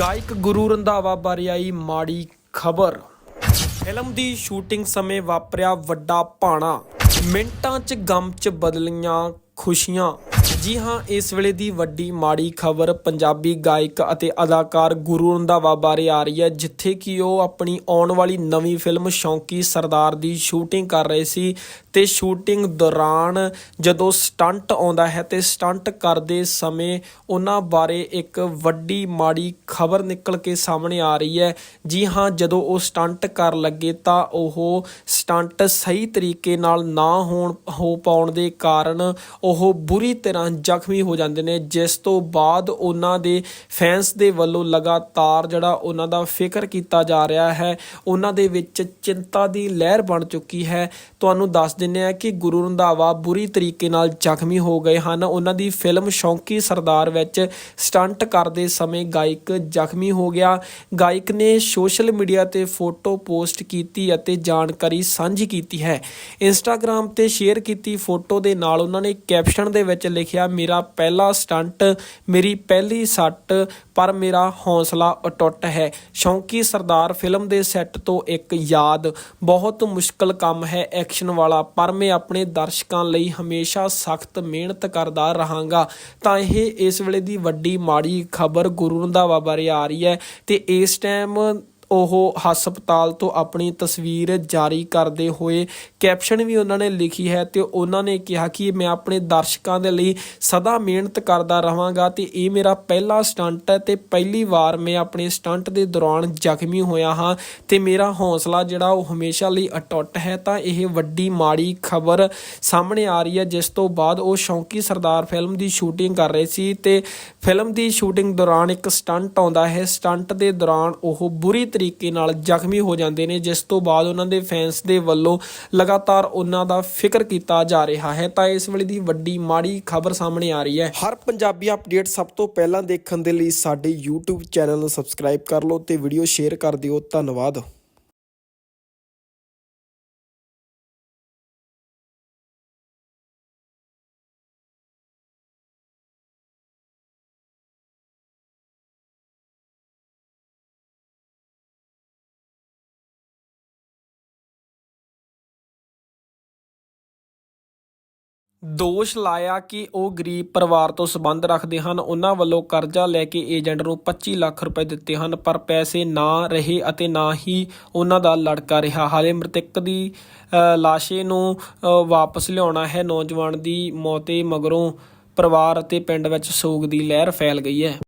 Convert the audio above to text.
ਗਾਇਕ ਗੁਰੂ ਰੰਧਾਵਾ ਬਾਰੇ ਆਈ ਮਾੜੀ ਖਬਰ। ਫਿਲਮ ਦੀ ਸ਼ੂਟਿੰਗ ਸਮੇਂ ਵਾਪਰਿਆ ਵੱਡਾ ਭਾਣਾ। ਮਿੰਟਾਂ 'ਚ ਗਮ 'ਚ ਬਦਲੀਆਂ ਖੁਸ਼ੀਆਂ। ਜੀ ਹਾਂ, ਇਸ ਵੇਲੇ ਦੀ ਵੱਡੀ ਮਾੜੀ ਖਬਰ ਪੰਜਾਬੀ ਗਾਇਕ ਅਤੇ ਅਦਾਕਾਰ ਗੁਰੂ ਰੰਧਾਵਾ ਬਾਰੇ ਆ ਰਹੀ ਹੈ, ਜਿੱਥੇ ਕਿ ਉਹ ਆਪਣੀ ਆਉਣ ਵਾਲੀ ਨਵੀਂ ਫਿਲਮ ਸ਼ੌਂਕੀ ਸਰਦਾਰ ਦੀ ਸ਼ੂਟਿੰਗ ਕਰ ਰਹੇ ਸੀ। ਤੇ ਸ਼ੂਟਿੰਗ ਦੌਰਾਨ ਜਦੋਂ ਸਟੰਟ ਆਉਂਦਾ ਹੈ ਤੇ ਸਟੰਟ ਕਰਦੇ ਸਮੇਂ ਉਹਨਾਂ ਬਾਰੇ ਇੱਕ ਵੱਡੀ ਮਾੜੀ ਖਬਰ ਨਿਕਲ ਕੇ ਸਾਹਮਣੇ ਆ ਰਹੀ ਹੈ। ਜੀ ਹਾਂ, ਜਦੋਂ ਉਹ ਸਟੰਟ ਕਰ ਲੱਗੇ ਤਾਂ ਉਹ ਸਟੰਟ ਸਹੀ ਤਰੀਕੇ ਨਾਲ ਨਾ ਹੋਣ ਹੋ ਪਾਉਣ ਦੇ ਕਾਰਨ ਉਹ ਬੁਰੀ ਤਰ੍ਹਾਂ ਜ਼ਖਮੀ ਹੋ ਜਾਂਦੇ ਨੇ। ਜਿਸ ਤੋਂ ਬਾਅਦ ਉਹਨਾਂ ਦੇ ਫੈਨਸ ਦੇ ਵੱਲੋਂ ਲਗਾਤਾਰ ਜਿਹੜਾ ਉਹਨਾਂ ਦਾ ਫਿਕਰ ਕੀਤਾ ਜਾ ਰਿਹਾ ਹੈ, ਉਹਨਾਂ ਦੇ ਵਿੱਚ ਚਿੰਤਾ ਦੀ ਲਹਿਰ ਬਣ ਚੁੱਕੀ ਹੈ। ਤੁਹਾਨੂੰ ਦੱਸ ਦਿੰਨੇ ਆ ਕਿ ਗੁਰੂ ਰੰਧਾਵਾ ਬੁਰੀ ਤਰੀਕੇ ਨਾਲ ਜ਼ਖਮੀ ਹੋ ਗਏ ਹਨ। ਉਹਨਾਂ ਦੀ ਫਿਲਮ ਸ਼ੌਂਕੀ ਸਰਦਾਰ ਵਿੱਚ ਸਟੰਟ ਕਰਦੇ ਸਮੇਂ ਗਾਇਕ ਜ਼ਖਮੀ ਹੋ ਗਿਆ। ਗਾਇਕ ਨੇ ਸੋਸ਼ਲ ਮੀਡੀਆ ਤੇ ਫੋਟੋ ਪੋਸਟ ਕੀਤੀ ਅਤੇ ਜਾਣਕਾਰੀ ਸਾਂਝੀ ਕੀਤੀ ਹੈ। ਇੰਸਟਾਗ੍ਰam ਤੇ ਸ਼ੇਅਰ ਕੀਤੀ ਫੋਟੋ ਦੇ ਨਾਲ ਉਹਨਾਂ ਨੇ ਕੈਪਸ਼ਨ ਦੇ ਵਿੱਚ ਲਿਖਿਆ, ਮੇਰਾ ਪਹਿਲਾ ਸਟੰਟ, ਮੇਰੀ ਪਹਿਲੀ ਸੱਟ, ਪਰ ਮੇਰਾ ਹੌਸਲਾ ਅਟੁੱਟ ਹੈ। ਸ਼ੌਂਕੀ ਸਰਦਾਰ ਫਿਲਮ ਦੇ ਸੈੱਟ ਤੋਂ ਇੱਕ ਯਾਦ। ਬਹੁਤ ਮੁਸ਼ਕਲ ਕੰਮ ਹੈ ਐਕਸ਼ਨ ਵਾਲਾ ਪਰ ਮੈਂ ਆਪਣੇ ਦਰਸ਼ਕਾਂ ਲਈ ਹਮੇਸ਼ਾ ਸਖਤ ਮਿਹਨਤ ਕਰਦਾ ਰਹਾਂਗਾ। ਤਾਂ ਇਹ ਇਸ ਵੇਲੇ ਦੀ ਵੱਡੀ ਮਾੜੀ ਖਬਰ ਗੁਰੂ ਰੰਧਾਵਾ ਬਾਰੇ ਆ ਰਹੀ ਹੈ ਤੇ ਇਸ ਟਾਈਮ ਉਹ ਹਸਪਤਾਲ ਤੋਂ ਆਪਣੀ ਤਸਵੀਰ ਜਾਰੀ ਕਰਦੇ ਹੋਏ ਕੈਪਸ਼ਨ ਵੀ ਉਹਨਾਂ ਨੇ ਲਿਖੀ ਹੈ ਤੇ ਉਹਨਾਂ ਨੇ ਕਿਹਾ ਕਿ ਮੈਂ ਆਪਣੇ ਦਰਸ਼ਕਾਂ ਦੇ ਲਈ ਸਦਾ ਮਿਹਨਤ ਕਰਦਾ ਰਹਾਂਗਾ ਤੇ ਇਹ ਮੇਰਾ ਪਹਿਲਾ ਸਟੰਟ ਹੈ ਤੇ ਪਹਿਲੀ ਵਾਰ ਮੈਂ ਆਪਣੇ ਸਟੰਟ ਦੇ ਦੌਰਾਨ ਜ਼ਖਮੀ ਹੋਇਆ ਹਾਂ ਤੇ ਮੇਰਾ ਹੌਸਲਾ ਜਿਹੜਾ ਉਹ ਹਮੇਸ਼ਾ ਲਈ ਅਟੁੱਟ ਹੈ ਤਾਂ ਇਹ ਵੱਡੀ ਮਾੜੀ ਖਬਰ ਸਾਹਮਣੇ ਆ ਰਹੀ ਹੈ, ਜਿਸ ਤੋਂ ਬਾਅਦ ਉਹ ਸ਼ੌਂਕੀ ਸਰਦਾਰ ਫਿਲਮ ਦੀ ਸ਼ੂਟਿੰਗ ਕਰ ਰਹੇ ਸੀ ਤੇ ਫਿਲਮ ਦੀ ਸ਼ੂਟਿੰਗ ਦੌਰਾਨ ਇੱਕ ਸਟੰਟ ਆਉਂਦਾ ਹੈ। ਸਟੰਟ ਦੇ ਦੌਰਾਨ ਉਹ ਬੁਰੀ ਤਰੀਕੇ ਨਾਲ ਜ਼ਖਮੀ ਹੋ ਜਾਂਦੇ ਨੇ, ਜਿਸ ਤੋਂ ਬਾਅਦ ਉਹਨਾਂ ਦੇ ਫੈਨਸ ਦੇ ਵੱਲੋਂ ਲਗਾਤਾਰ ਉਹਨਾਂ ਦਾ ਫਿਕਰ ਕੀਤਾ ਜਾ ਰਿਹਾ ਹੈ। ਤਾਂ ਇਸ ਵੇਲੇ ਦੀ ਵੱਡੀ ਮਾੜੀ ਖਬਰ ਸਾਹਮਣੇ ਆ ਰਹੀ ਹੈ। ਹਰ ਪੰਜਾਬੀ ਅਪਡੇਟ ਸਭ ਤੋਂ ਪਹਿਲਾਂ ਦੇਖਣ ਦੇ ਲਈ ਸਾਡੇ YouTube ਚੈਨਲ ਨੂੰ ਸਬਸਕ੍ਰਾਈਬ ਕਰ ਲਓ ਤੇ ਵੀਡੀਓ ਸ਼ੇਅਰ ਕਰ ਦਿਓ। ਧੰਨਵਾਦ। ਦੋਸ਼ ਲਾਇਆ ਕਿ ਉਹ ਗਰੀਬ ਪਰਿਵਾਰ ਤੋਂ ਸੰਬੰਧ ਰੱਖਦੇ ਹਨ। ਉਹਨਾਂ ਵੱਲੋਂ ਕਰਜ਼ਾ ਲੈ ਕੇ ਏਜੰਟ ਨੂੰ 25 ਲੱਖ ਰੁਪਏ ਦਿੱਤੇ ਹਨ, ਪਰ ਪੈਸੇ ਨਾ ਰਹੇ ਅਤੇ ਨਾ ਹੀ ਉਹਨਾਂ ਦਾ ਲੜਕਾ ਰਿਹਾ। ਹਾਲੇ ਮ੍ਰਿਤਕ ਦੀ ਲਾਸ਼ੇ ਨੂੰ ਵਾਪਸ ਲਿਆਉਣਾ ਹੈ। ਨੌਜਵਾਨ ਦੀ ਮੌਤੇ ਮਗਰੋਂ ਪਰਿਵਾਰ ਅਤੇ ਪਿੰਡ ਵਿੱਚ ਸੋਗ ਦੀ ਲਹਿਰ ਫੈਲ ਗਈ ਹੈ।